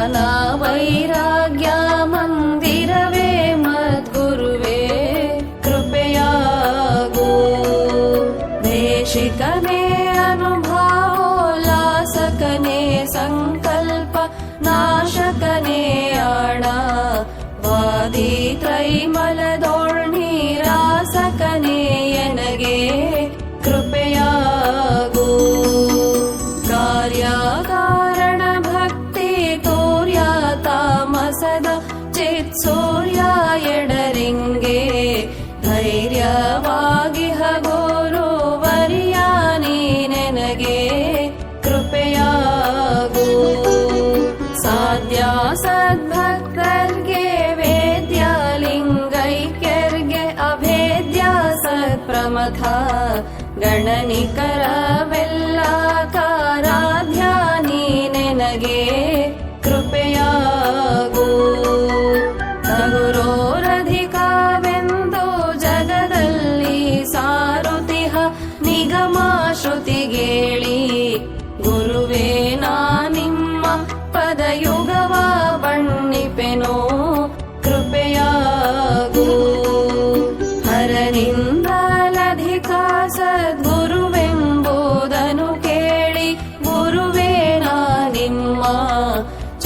நானாவை ரா गणनि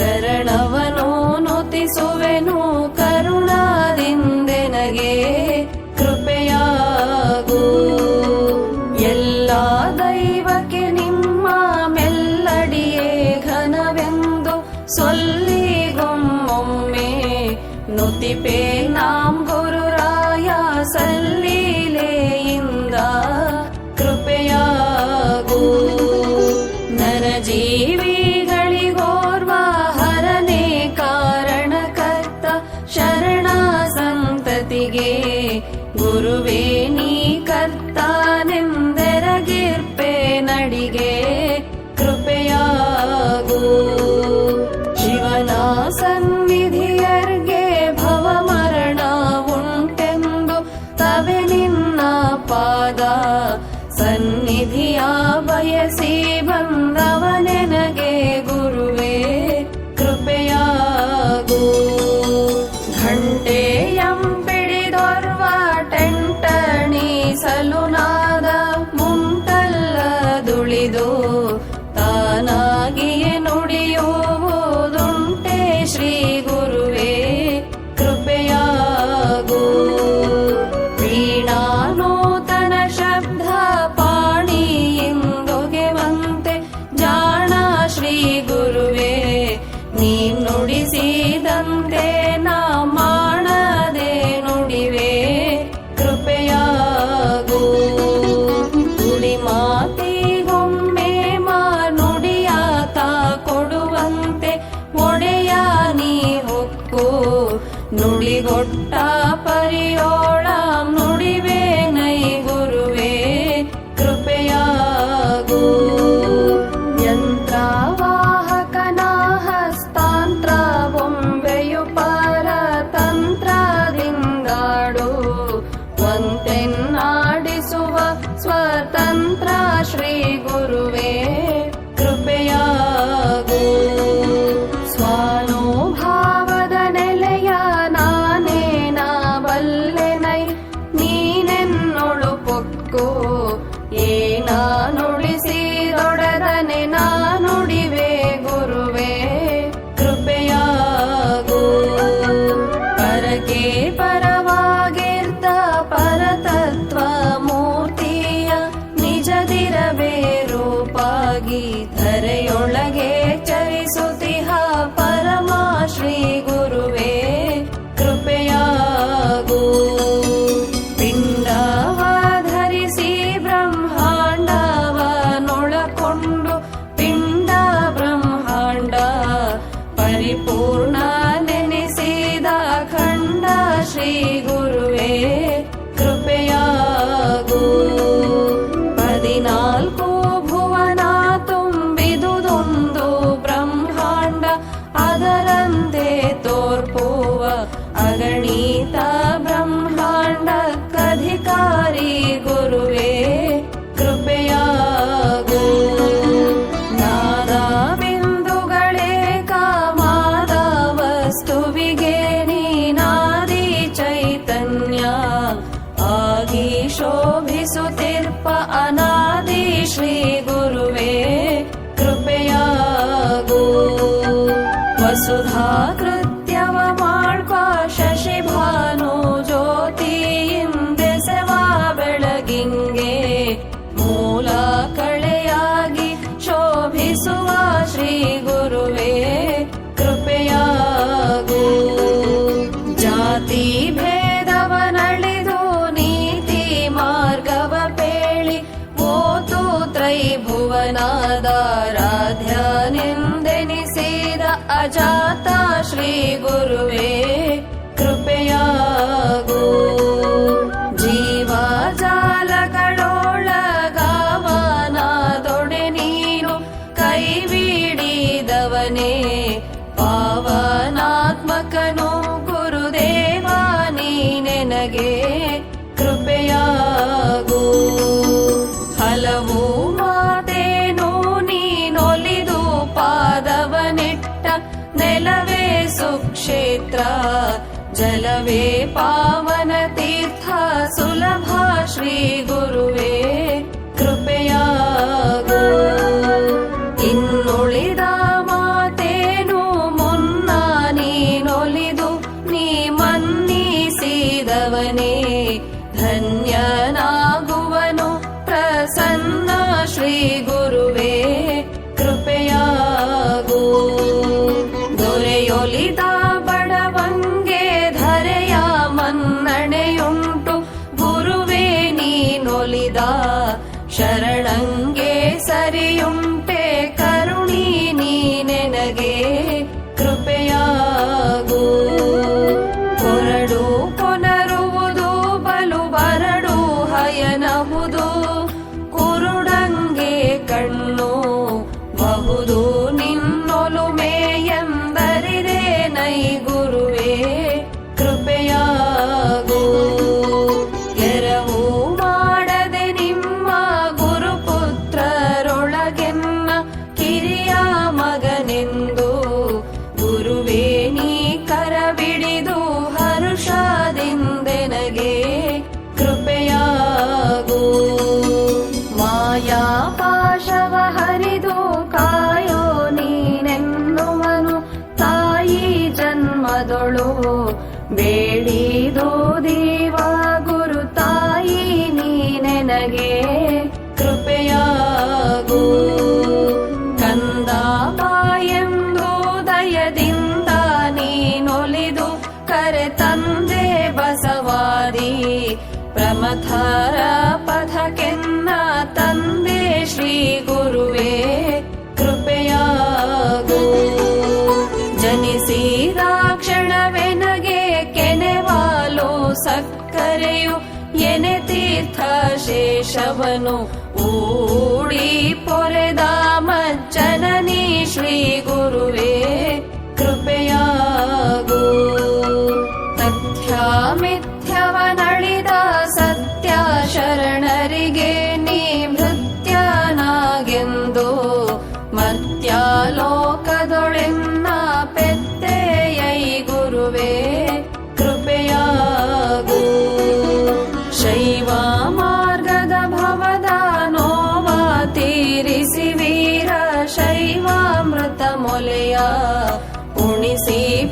ಶರಣವನು ನುತಿಸುವೆನು ಕರುಣಾದಿಂದೆನಗೆ ಕೃಪೆಯಾಗು. ಎಲ್ಲ ದೈವಕ್ಕೆ ನಿಮ್ಮ ಮೆಲ್ಲಡಿಯೇ ಘನವೆಂದು ಸೊಲ್ಲಿಗೊಮ್ಮೊಮ್ಮೆ ನುತಿಪೇ ನಾಮ ತಿಳಿಸಿದಂತೆ ನಾ ಮಾಡದೆ ನುಡಿವೆ ಕೃಪೆಯಾಗು. ನುಡಿ ಮಾತಿಗೊಮ್ಮೆ ಮಾ ನುಡಿಯಾತ ಕೊಡುವಂತೆ ಒಡೆಯ ನೀ ಹೊಕ್ಕು. ನುಡಿಗೊಟ್ಟು श्रीगुरुवे शोभिसुतीर्प अनादि श्रीगुरुवे कृपया गो। वसुधा जाता श्रीगुरुवे पावनतीर्थ सुलभा श्रीगुरुवे। ಪಾಶವ ಹರಿದು ಕಾಯೋ ನೀನೆನ್ನುವನು ತಾಯಿ ಜನ್ಮದೊಳು. ಬೇಡಿದೋ ದೇವ ಗುರು ತಾಯಿ ನೀನೆನಗೆ ಕೃಪೆಯಾಗೋ. ಕಂದಾಪಾಯಂದು ದಯದಿಂದ ನೀನೊಲಿದು ಕರೆ ತಂದೆ ಬಸವಾದಿ. ಪ್ರಮಥರ ಪಥಕೆಂದು शेषवनु ऊडी ऊळी पोरेदा मज्जननी श्रीगुर्वे तथ्या तथ्यामिथ्यवनळिद सत्या शरणरिगे नीभृत्यनागेन्दो मत्यालोक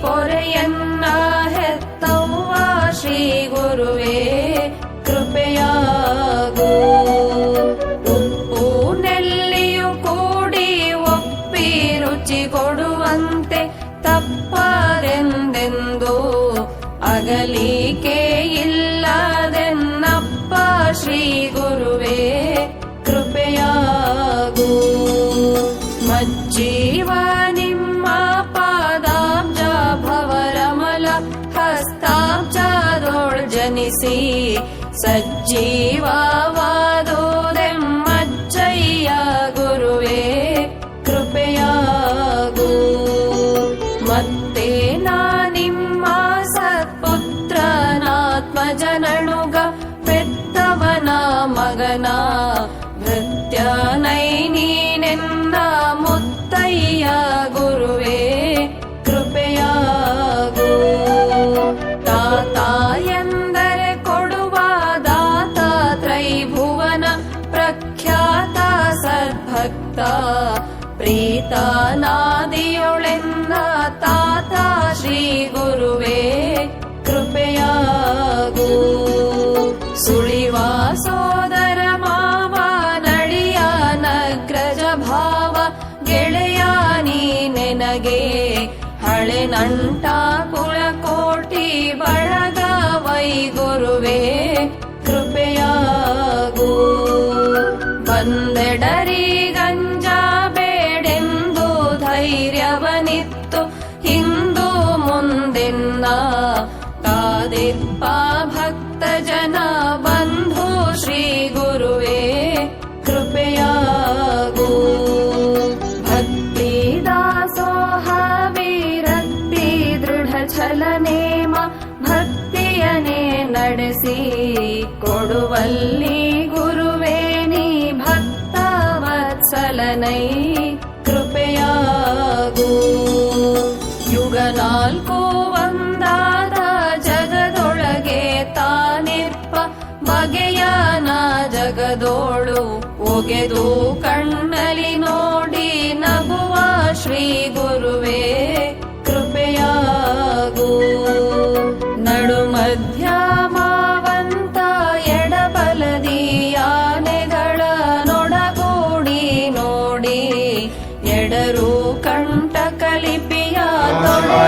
ಪೊರೆಯನ್ನ ಹೆತ್ತವ್ವ ಶ್ರೀ ಗುರುವೇ ಕೃಪೆಯಾಗು. ಉಪ್ಪು ಕೂಡಿ ಒಪ್ಪಿ ರುಚಿ ಕೊಡುವಂತೆ ತಪ್ಪರೆಂದೆಂದು ಅಗಲಿಕೆ सज्जीवा ಪ್ರೀತನಾದಿಯೊಳೆನ್ನ ತಾತ ಶ್ರೀ ಗುರುವೇ, ಕೃಪೆಯಾಗು. ಸುಳಿವ ಸೋದರ ಮಾವ ನಳಿಯ ನಗ್ರಜ ಭಾವ, ಗೆಳೆಯ ನೀ ನೆನಗೆ. ಹಳೆ ನಂಟ ಕುಳಕೋಟಿ ಬಳಗ ವೈ ಗುರುವೇ, ಕೃಪೆಯಾಗು. ಬಂದೆಡರಿ ಕೊಡುವಲ್ಲಿ ಗುರುವೇ ನೀ ಭಕ್ತ ವತ್ಸಲನೈ ಕೃಪೆಯಾಗು. ಯುಗ ನಾಲ್ಕು ಒಂದಾದ ಜಗದೊಳಗೆ ತಾನಿರ್ಪ ಬಗೆಯನ ಜಗದೋಳು ಒಗೆದು ಕಣ್ಣಲಿ ನೋಡಿ ನಗುವ ಶ್ರೀ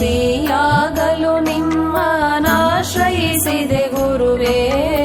ಘಾಸಿಯಾಗಲು ನಿಮ್ಮನಾಶ್ರಯಿಸಿದೆ ಗುರುವೇ.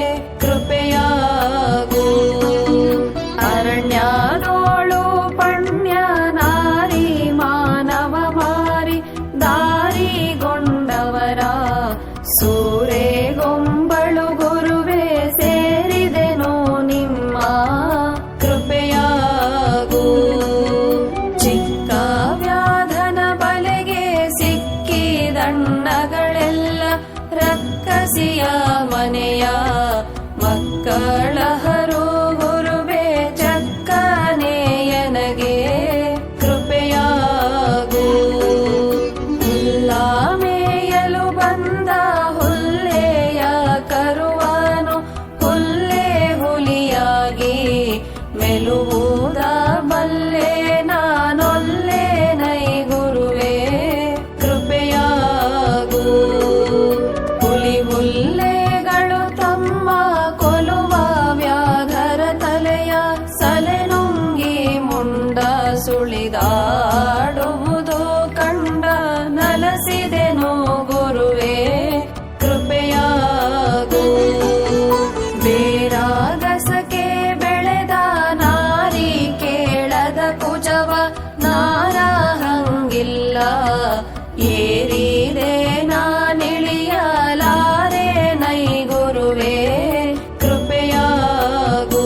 ನಾರಹಂಗಿಲ್ಲ ಏರಿದೆ ನಾನಿಳಿಯಲಾರೆ ನೈ ಗುರುವೇ, ಕೃಪೆಯಾಗು.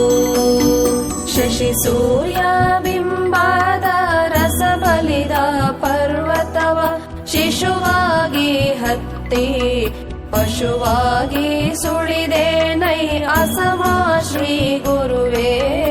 ಶಶಿ ಸೂರ್ಯ ಬಿಂಬಾದ ರಸಬಲಿದ ಪರ್ವತವ ಶಿಶುವಾಗಿ ಹತ್ತಿ, ಪಶುವಾಗಿ ಸುಳಿದೆ ನೈ ಅಸಮ ಶ್ರೀ ಗುರುವೇ.